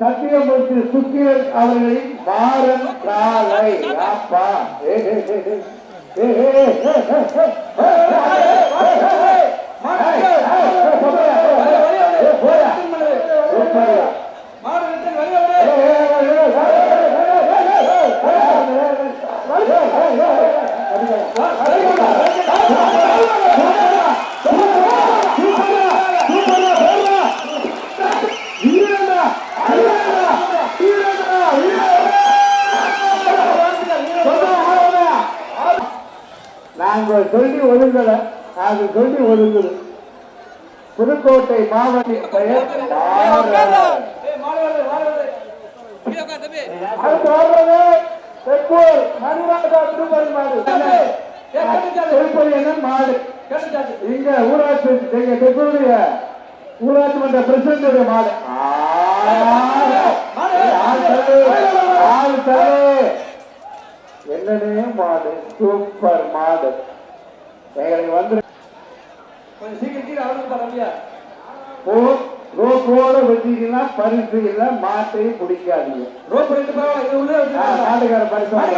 சத்தியமூர்த்தி சுக்கிரன் அவர்களின் மாறன் காலை. அப்பா ஏ, நாங்கள் சொல்லி ஒதுங்கலை நாங்கள் சொல்லி ஒதுங்குது புதுக்கோட்டை மாவட்ட பெயர் மாடு. இங்க ஊராட்சி தெற்குடைய ஊராட்சி மன்ற பிரசிடண்டுடைய மாடு. என்னன்னே மாடு? சூப்பர் மாடு. எங்களுக்கு வந்து போ- ரோப்போட வெட்டிங்கன்னா பரிசு இல்ல மாட்டையும் பிடிக்காதீங்க ஆ, மாட்டுக்காரர் பரிசு வாங்க.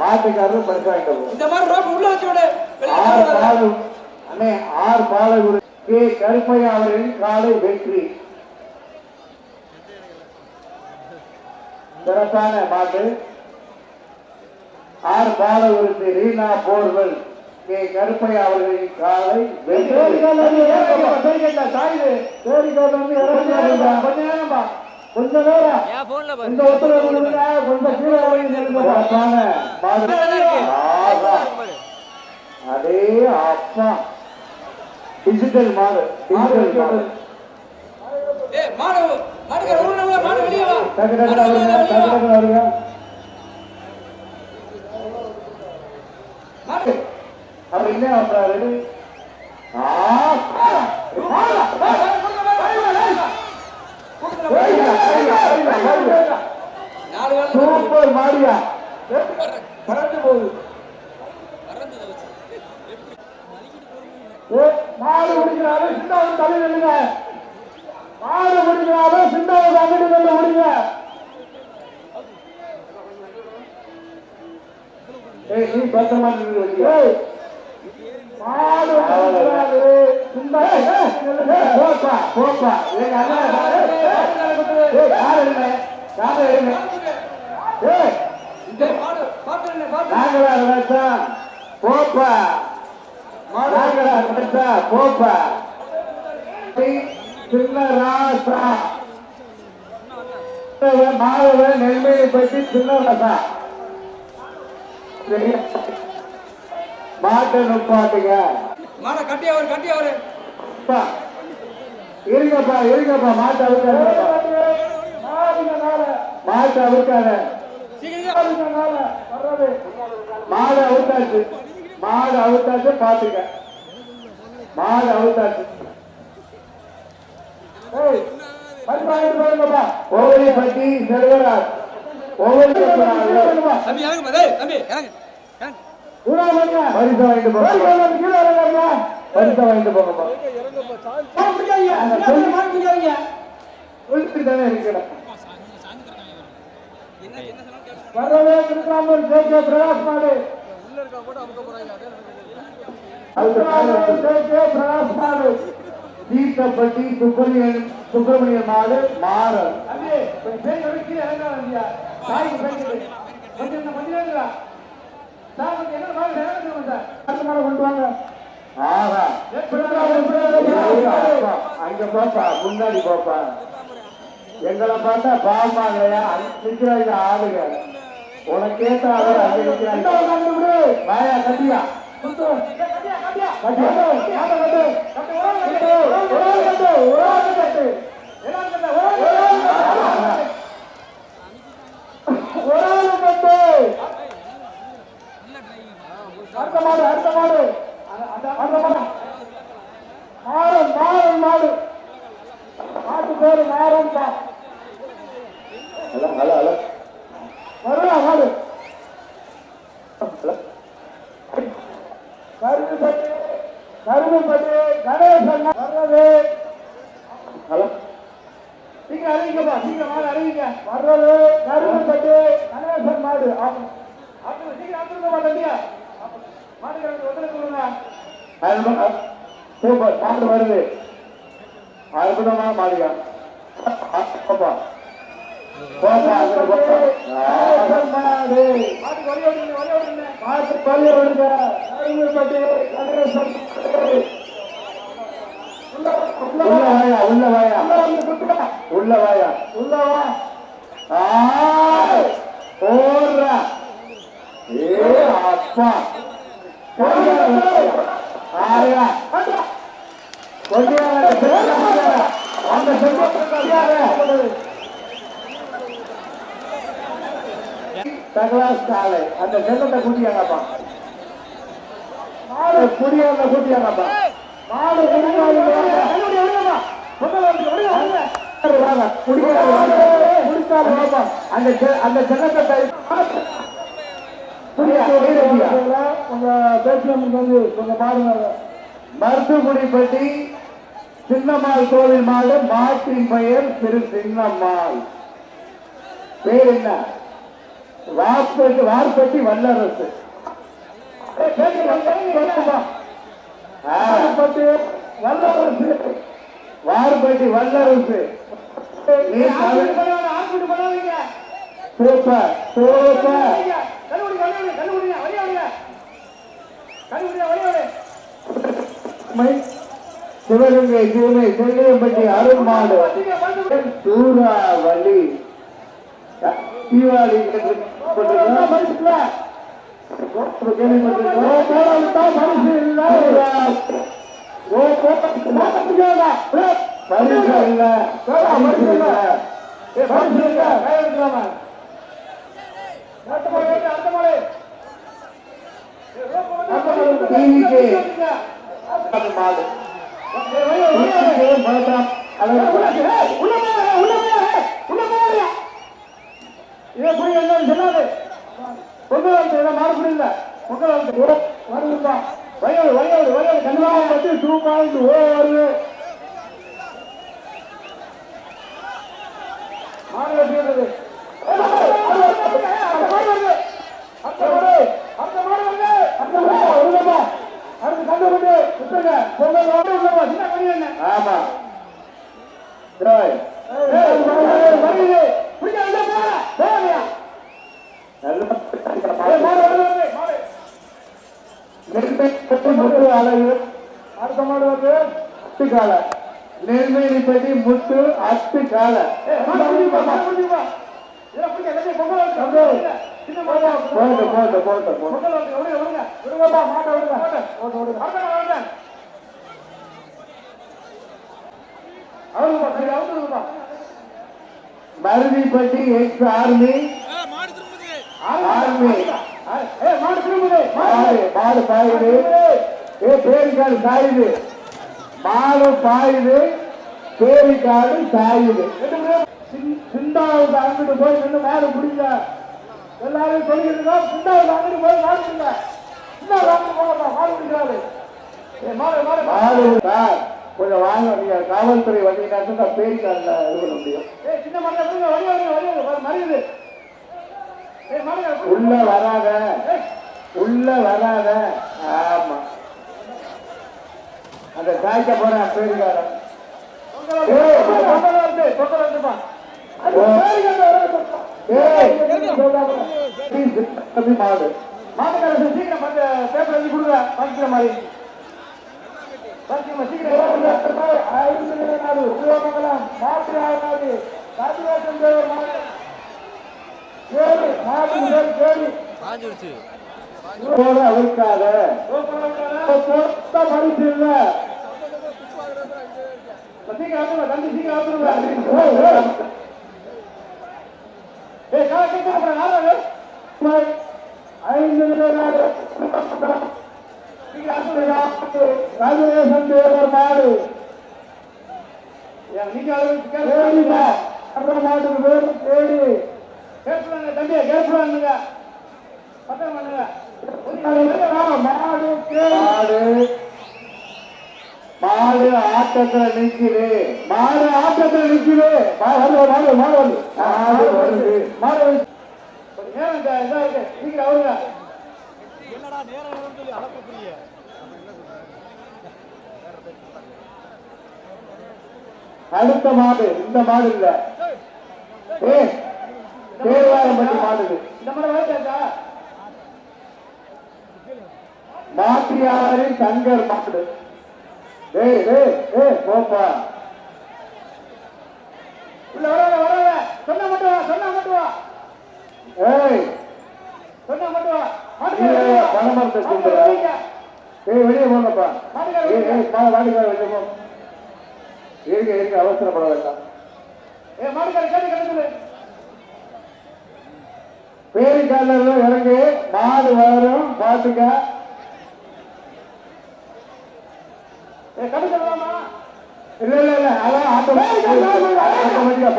மாட்டுக்காரரும் பரிசு வாங்கிட்டு போகும் இந்த மாதிரி ரோப் உள்ள வச்சு விடு. அண்ணே பாலகுரு கே கருப்பையா அவர்களின் காலை வெற்றி. சிறப்பான மாட்டு. ஆறு பாலகுருத்து ரீனா போர்வல் கே கருப்பையா அவர்களின் காலை கொஞ்ச நேரம் கொஞ்சம் அப்படி இல்லை நம்மளாவது சூப்பர் மாரியா பறந்து போகுது மாடு முடிக்கிறாரு சிந்தாவை தலை எழுங்க மாடு முடிக்கிறாரு சிந்தாவை தமிழ் நல்ல முடிங்க ஏய் நீ பத்தமா நின்று போப்பா போப்பா. எங்க அண்ணா போப்பா. சின்னராசா மாதவன் நெல்மையை பற்றி சின்னராசா சரியா மாட்டை நுப்பாட்டுங்க மாடை கட்டி அவரு கட்டி அவரு? இருங்கப்பா இருங்கப்பா மாட்டை அவுக்காத மாட்டை அவுக்காத சீக்கிரம். மாடு அவுத்தாச்சு மாடு அவுத்தாச்சு பாத்துக்க. மாடு அவுத்தாச்சு ஒவ்வொரு பட்டி செல்வராஜ் ஒவ்வொரு பரிசா வாங்கிட்டு போங்க. பரிசா வாங்கிட்டு போங்கப்பா தானே இருக்கடா வரவே திருக்காமூர் ஜே கே பிரகாஷ் நாடு ஆஹா. அங்க போப்பா முன்னாடி போப்பா. எங்களை பார்த்தா பாவமா இல்லையா நிக்கிறாங்க ஆளுங்க? உனக்கு ஏத்த ஆளு அங்க நிக்கிறாங்க வாயா கட்டியா? அடுத்த மாடு அடுத்த மாடு அடுத்த மாடு மாறன் மாறன் மாடு மாட்டு பேரு மாறன் தான் ஹலோ ஹலோ ஹலோ வருவா மாடு கருதுபட்டு கருதுபட்டு கணேசன் வர்றது ஹலோ சீக்கிரம் அறிவிங்கப்பா சீக்கிரம் மாடு அறிவிங்க வர்றது கருவப்பட்டு கணேசன் மாடு ஆமா அப்படி சீக்கிரம் அனுப்பிடுங்க மாட்டேங்க மாட்டுக்கு ஒத்துழைப்பு கொடுங்க சூப்பர் மாடு வருது அற்புதமான மாடியா போப்பா போப்பா மாடு மாட்டுக்கு வழி விடுங்க உள்ள வாயா உள்ள வாயா உள்ள வாயா உள்ள வா ஏ தகலாஸ் காலை அந்த செல்லத்தை கூட்டியாங்கப்பா மாடு குடியாங்க கூட்டியாங்கப்பா மாடு குடிக்காது அந்த செ- அந்த செல்லத்தை மருத்துவகுடிப்பட்டி சின்னம்மாள் கோவில் மாடு மாட்டின் பெயர் திரு சின்னம்மாள் பேர் என்ன வார்பட்டி வார்பட்டி வல்லரசு வார்பட்டி வல்லரசு வார்பட்டி வல்லரசு நீ சூப்பர் சூப்பர் சிவகங்கை சீமை செல்லியம்பட்டி அருள்மாடு சூறாவளி தீபாவளி பரிசு இல்ல. பரிசு இல்ல. வயோடு வயோடு வயோடு கண்ணாம பற்றி தூக்காது ஓடு பரிசு இல்ல டிவிக்கு மாடு ஆமா டேய். அடுத்த மாடு வந்து? அத்து கால. நெல்மேலிப்பட்டி முத்து அத்து கால. போட்டு போட்டு போட்டு போட்டு. மருதிப்பட்டி எக்ஸ் ஆர்மி ஆர்மி மாடு மாடு. பாயுது. ஏ பேரிக்காடு சாயுது மாடு பாயுது. பேரிக்காடு சாயுது சிண்டாவது அங்கிட்டு போய் நின்று மாடு பிடிங்க எல்லாரும் சொல்லிட்டு சிண்டாவது அங்கிட்டு போய் மாடு பிடிங்க சிண்டாவது அங்கிட்டு போகலாம் மாடு பிடிக்கிறாரு மாடு சார் கொஞ்சம் வாங்க நீங்க காவல்துறை வந்தீங்கன்னா தான் பேரிக்காடுல இது பண்ண முடியும். உள்ள வராத. உள்ள வராத. ஆமா. அந்த காய்க்க போற பேருக்காரன் மாடு. மாட்டுக்காரன் சீக்கிரம் அந்த பேப்பர் எழுதி படிக்கிற மாதிரி படிக்கிற சீக்கிரம் நாடு உருவமங்கலம் மாட்டு ஆகாது காட்டுவாசம் தேவர் மாடு கேடு மாடு முதல் கேடு போட அவிழ்க்காத பொத்த மனுஷன் இல்ல சீக்கிரம் ஆத்துருவா தம்பி சீக்கிரம் ஆத்துருவா ஏ கால கேட்க நாலு ஐந்து நாடு சீக்கிரம் தேவர் மாடு நீங்க கேளுங்க மாட்டுக்கு வேறு தேடி கேட்கலாங்க தம்பியா கேட்கலாங்க பத்திரம் பண்ணுங்க மாடு ஆட்டத்துல நிக்குது மாடு ஆட்டத்துல நிக்குது மா- மாடு மாடு வருது மாடு வருது மாடு வருது கொஞ்சம் நேரம் இருக்கு சீக்கிரம் வருங்க அடுத்த மாடு இந்த மாடு இல்ல. தேவாரம்பட்டி மாடு. இந்த மாடு வளர்த்தா மாத்தியாரி சங்கர் மாடு. டேய் டேய் ஏய் போப்பா. உள்ள வராத வராத சொன்னா மட்டும் வா சொன்னா மட்டும் வா. ஏய். சொன்னா மட்டும் வா. பணமரத்தை சொல்லுற ஏய் வெளியே போங்கப்பா. ஏய் ஏய் பா வாடிக்கார வெளியே போ. இருங்க இருங்க அவசரப்பட வேண்டாம். ஏய் மாட்டுக்கார கேட்டு கேட்டு பேரிக்கால இறங்கி மாடு வரும் பாத்துக்க. இல்ல இல்ல இல்ல அதான் ஆட்டோமேட்டிக்கா ஆட்டோமேட்டிக்கா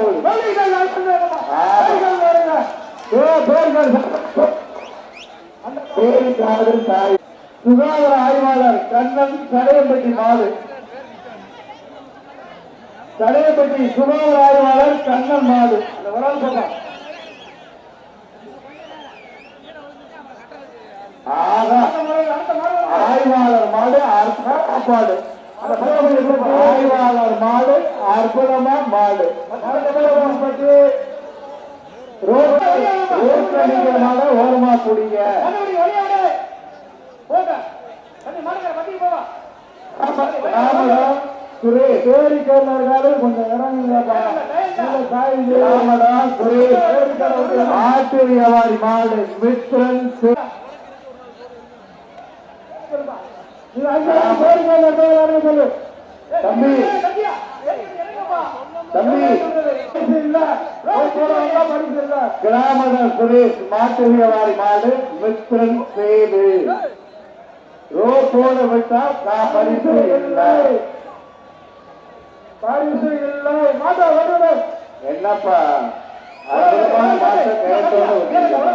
போகுது பேரிக்காடு தாய். சுகாதார ஆய்வாளர் கண்ணன் சடையம்பட்டி மாது சடையம்பட்டி சுகாதார ஆய்வாளர் கண்ணன் மாது அந்த ஒரு ஆள் ஆய்வாளர் மாடு அற்புதமா ஆய்வாளர் மாடு அற்புதமா மாடு பட்டு மாட ஓரமா பேரிக்கர்னர்கள் கொஞ்சம் சுரேஷ் ஆட்டு வியாபாரி மாடு மித்ரன் சு- தம்பி. தம்பி. கிராமத சுரேஷ் மாட்டு வியாபாரி மாடு மித்ரன் சேது. ரோட்டோட விட்டா நான் பரிசு இல்லை. பரிசு இல்லை. மாட்டா வருது என்னப்பா? அற்புதமான மாட்டை கையத்தோட வச்சிருக்க.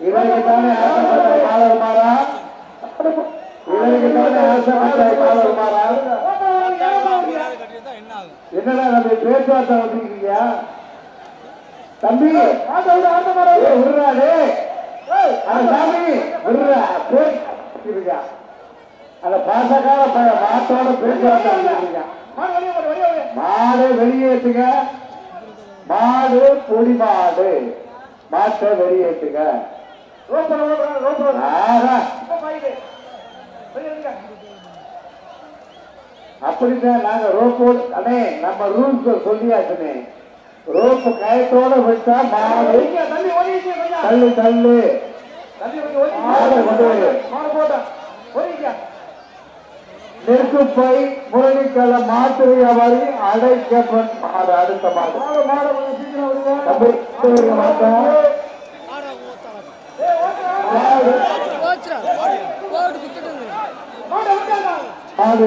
ஏய், தானே ஆசைப்பட்ட காலர் மாறா இவனுக்கு தானே ஆசைப்பட்ட காலர் மாறா என்னடா நம்ம பேச்சுவார்த்தை வச்சுக்கிறீங்க தம்பி ஏய், சாமி விடுறா. போய் அந்த பாசக்கார மாட்டோட பேச்சுவார்த்தை மாடு வெளியேற்றுங்க மாடு பொடி மாடு. மாட்டை வெளியேற்றுங்க ஆஹா, அப்படிதான் நாங்க ரோப்போடு அண்ணே நம்ம ரூல்ஸ் சொல்லியாச்சுனே ரோப்பு கயத்தோட விட்டா மாடு தள்ளு தள்ளு நெருக்குப்பை முரளிக்கல மாட்டு வியாபாரி அடைக்கப்பன் மாடு அடுத்த மாடு. தம்பி, சீக்கிரம் வாங்க. மாடு மாடு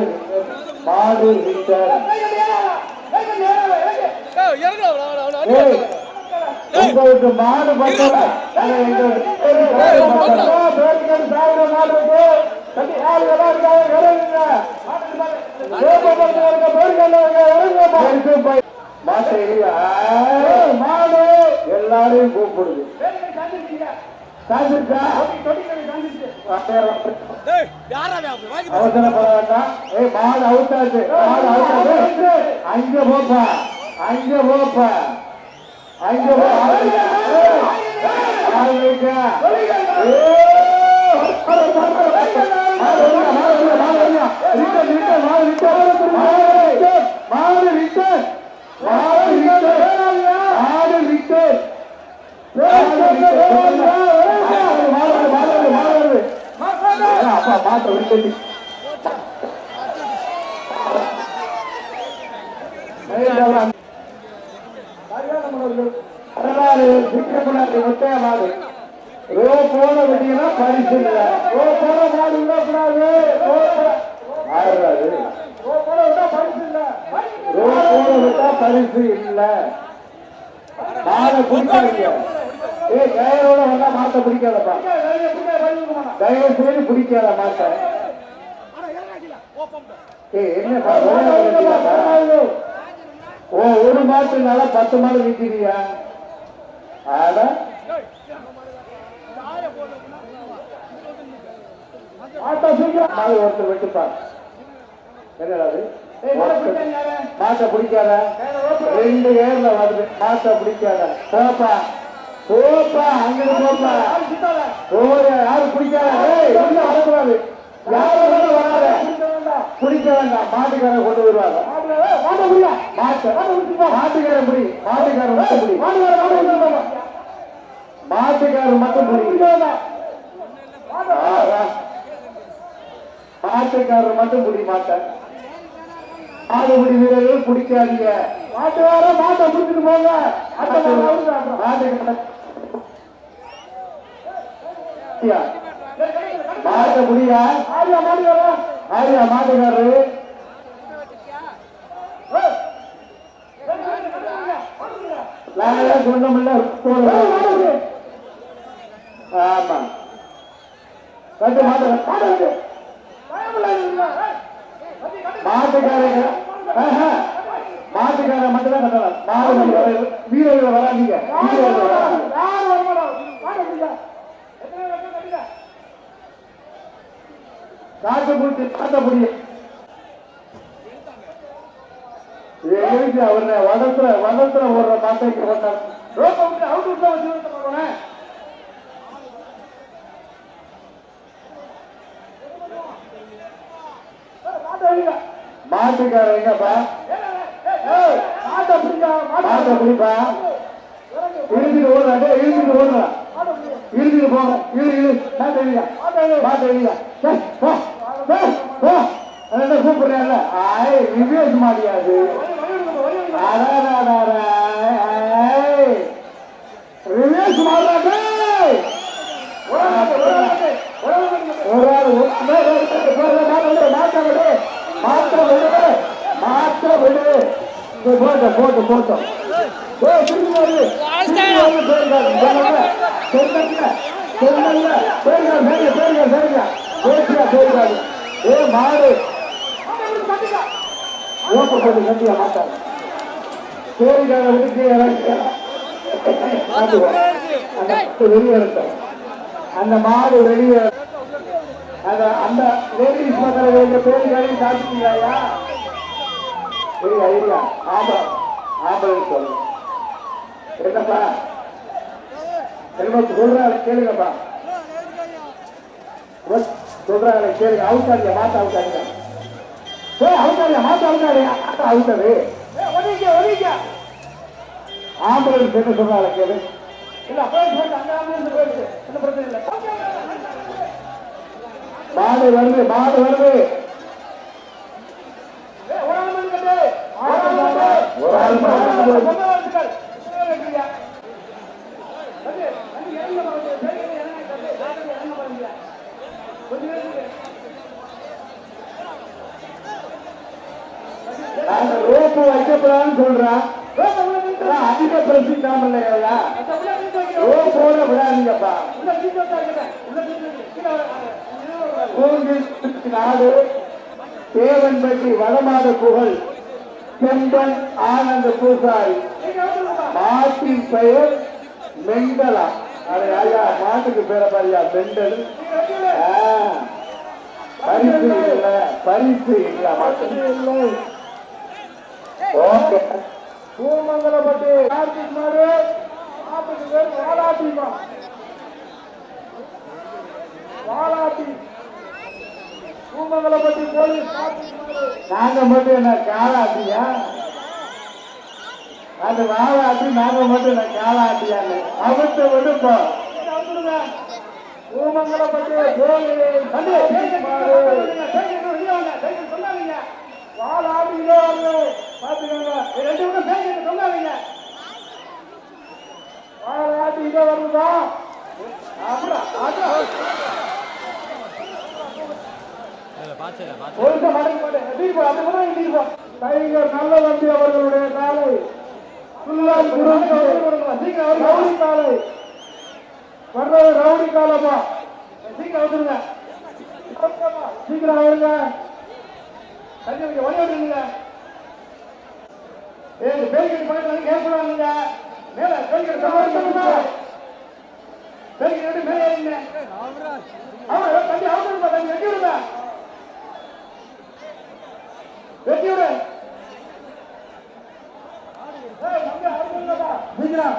மாடு ரிட்டர் ஏய், உங்களுக்கு மாடு பத்தல மாடு. எல்லாரையும் கூப்பிடுது. அவசரப்பட வேண்டாம். ஏய் மாடு அவுத்தாச்சு மாடு அவுத்தாச்சு அங்க போப்பா. அங்க போப்பா. அங்க போ ஆளுங்க மாடு ரிட்டர் மாடு ரிட்டர் மாடு அப்பா மாட்டை விட்டு வரலாறு முட்டைய மாடு ரோ போன விட்டீங்கன்னா பரிசு இல்லை. ரோ போன மாடு விடக்கூடாது ஆடுறாரு ரோ போன விட்டா பரிசு இல்லை. ரோ போன விட்டா பரிசு இல்லை. மாடை குடிக்காதீங்க ஏய் கயிறோட வந்தா மாட்ட பிடிக்காதப்பா தயவு செய்து பிடிக்காத மாட்ட. ஏய் என்னப்பா? ஓ ஒரு மாட்டுனால பத்து மாடு விற்கிறியா அட. ஆட்டோ சீக்கிரம் மாடு ஒருத்தர் வெட்டுப்பா என்னடா அது? மாட்டை பிடிக்காத ரெண்டு ஏர்ல வருது. காத்த பிடிக்காத. போப்பா போப்பா அங்க போப்பா ஓய யாரு பிடிக்காத. வரக்கூடாது. யாரும் வராத. பிடிக்க வேண்டாம். மாட்டுக்கார கொண்டு வருவாங்க மாட்டு மாட்டுக்காரன் பிடி. மட்டும் பிடி. மாட்டுக்காரன் மட்டும் மாட்டுக்காரர் மட்டும் பிடி மாட்டேன் மாடுபிடி வீரர்கள் பிடிக்காதீங்க. மாட்டு வர மாட்டை பிடிச்சிட்டு போங்க. மாட்ட முடியா ஆரியா மாடு வர. ஆரியா மாட்டுக்காரரு. நாங்களே சொன்னோம்ல. ஆமா. கட்டு மாட்டு மாட்டு மாட்டுக்காரங்க ஆஹா. மாட்டுக்கார மட்டும் தான் கட்டலாம் மாடு நம்ம வர- வீரர்கள் வராதீங்க வீரர்கள் வராதீங்க காட்ட முடியும் எங்களுக்கு அவரை வதத்துல வதத்துல ஓடுற மாட்டைக்கு வந்தார் ரோப்ப விட்டு அவுட் விட்டு வச்சு போனேன் மாட்டுக்காரங்கப்பா. மாட்டை பிடிப்பா. இழுத்துட்டு ஓடுறாங்க இழுத்துட்டு ஓடுறா. இழுத்துட்டு போங்க இழு இழு. மாட்டை மாட்டை என்ன கூப்பிடுறேன்ல ஆய் ரிவேஸ் மாடியாது ரிவேஸ் மாடுறாங்க ஒரு ஆள் போட்டோம் போட்டோம் போட்டோம் போயிருக்காரு போயிருக்காரு போயிருக்காரு ஏ மாடு. ஓப்ப போட்டு கட்டியா மாட்டாங்க சரிக்கார விட்டு வெளியே அந்த மாடு வெளியே அந்த அந்த லேடிஸ் மக்கள் எங்க பேரு கேள்வி காட்டுறீங்களா இல்ல இல்ல ஆமா ஆம்பளை சொல்லு. என்னப்பா? என்னப்பா சொல்றாங்க கேளுங்கப்பா. சொல்றாங்க கேளுங்க அவுட்டாடியா மாத்த அவுட்டாடியா ஏ அவுட்டாடியா மாத்த அவுட்டாடியா மாத்த அவுட்டது ஆம்புலன்ஸ் என்ன சொல்றாங்க கேளு. இல்ல அப்பவே சொல்லிட்டு அந்த ஆம்புலன்ஸ் போயிடுச்சு. என்ன பிரச்சனை இல்லை. மாடு வருது மாடு வருது. ஒரு ஆள் மாடு. நாங்க ரோப்பு வைக்கப்படாதுன்னு சொல்றேன் அதிக பிரசித்தாம இல்லையா ரோப்போட விடாதீங்கப்பா. நாடு தேவன்பட்டி வடமாத புகழ் செம்பன் ஆனந்த பூசாரி. மாட்டின் பெயர் மெண்டலா. அது ஐயா மாட்டுக்கு பேர பாரியா மெண்டல். பரிசு இல்ல பரிசு இல்ல மாட்டு பூமங்கலப்பட்டி கார்த்திக் மாடு மாட்டுக்கு பேர் வாலாட்டிமா வாலாட்டி பூமங்கலப்பட்டி போலீஸ். நாங்க மட்டும் என்ன காலாட்டியா? அது வாழாட்டி நாங்க மட்டும் என்ன காலாட்டியான்னு அவர்த்த விடுப்பா பூமங்கலப்பட்டி போலீஸ். வாழாட்டி பாத்துக்கோங்க. ரெண்டு பேரும் பேசுங்க சொல்லாதீங்க. வாழாட்டி இதோ வருதா. டைகர் நல்ல வண்டி அவர்களுடைய காலை. கௌரி காலை. வர்றது ரவுடி காலமா சீக்கிரம் வந்துருங்க. சீக்கிரம் வருங்க. வழி விட்டுருங்க. ஏ இந்த பேரிக்கட்டு பக்கத்துல வந்து கேட்கலாங்க மேல பேரிக்கட்டு சமாளிக்கணுமா பேரிக்கட்டு மேல ஏறிங்க ஆமா தண்ணி அவசரமா தண்ணி வெட்டி விடுங்க வெட்டி விடு. ஏய், சீக்கிரம்